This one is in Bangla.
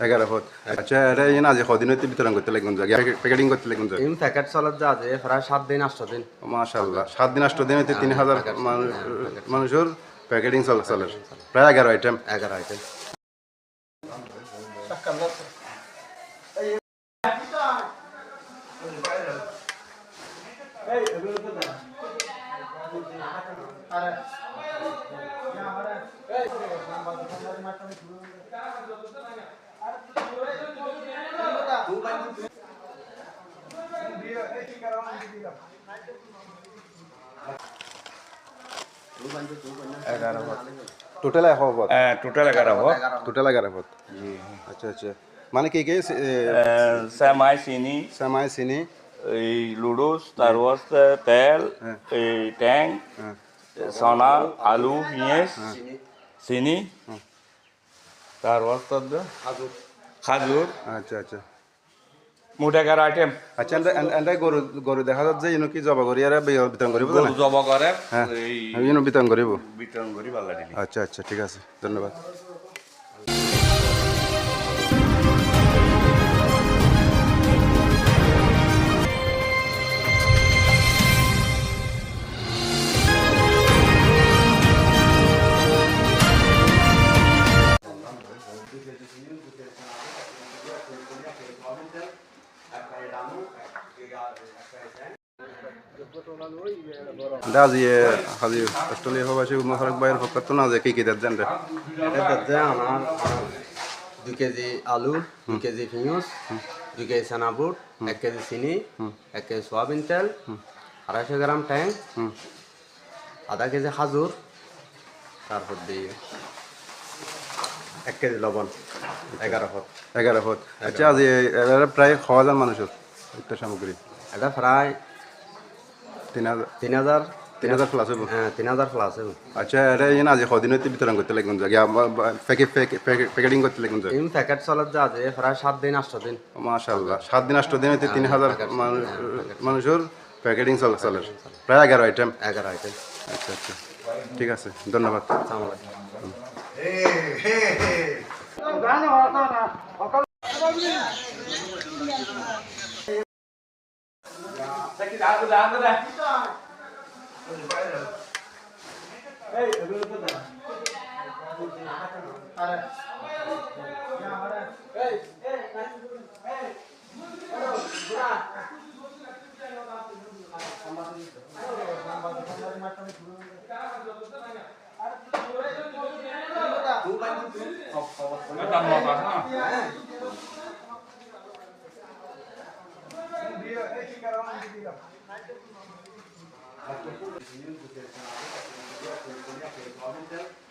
এগারো ফুট আচ্ছা এটা এই না যে কদিন হইতে বিতরণ করতে লাগবেন জায়গা প্যাকেটিং করতে লাগবেন ইম প্যাকেট চলার যা আছে প্রায় সাত দিন আষ্ট দিন মাশাল্লাহ সাত দিন আষ্ট দিন হইতে তিন হাজার মানুষ- মানুষের প্যাকেটিং চলে চলে প্রায় এগারো আইটেম এগারো আইটেম টোটাল এগারো ফুট টোটাল এগারো ফুট আচ্ছা আচ্ছা। মানে কি কি সেমাই চিনি সেমাই চিনি এই লুডুস তারপর তেল এই ট্যাং সোনা আলু পেঁয়াজ চিনি তারপর খাজুর। আচ্ছা আচ্ছা। মোট এগারো আইটেম আচ্ছা এন্ড গরু গরু দেখা যাচ্ছে ইনো কি জবা করি আর বিতরণ করিব জব করে এই ইনো বিতরণ করিব বিতরণ করি ভালো আচ্ছা আচ্ছা ঠিক আছে ধন্যবাদ। দাজি হাজি অস্ট্রেলিয়া হবাসী মোহরক ভাইয়ের পক্ষ না যে কি কি দেন রে আমার দুই কেজি আলু দুই কেজি পেঁয়াজ দুই কেজি চানা বুট এক কেজি চিনি এক কেজি সয়াবিন তেল আড়াইশো গ্রাম ট্যাং আধা কেজি খাজুর তারপর দিয়ে এক কেজি লবণ এগারো ফুট এগারো ফুট আচ্ছা প্রায় ছ হাজার মানুষের একটা সামগ্রী এটা প্রায় তিন হাজার তিন হাজার তিন হাজার প্লাস হইব হ্যাঁ তিন হাজার প্লাস হবে। আচ্ছা এটা এই না যে কদিন হইতে বিতরণ করতে লাগবেন জায়গা প্যাকেটিং করতে লাগবেন জায়গা ইম প্যাকেট চলার যা আছে প্রায় সাত দিন আষ্ট দিন। মাশাল্লাহ সাত দিন আষ্ট দিন হইতে তিন হাজার মানুষের প্যাকেটিং চলে চলে। প্রায় এগারো আইটেম এগারো আইটেম আচ্ছা আচ্ছা। ঠিক আছে ধন্যবাদ। আসসালামু আলাইকুম। 不在不在的这哎有没有 Gracias.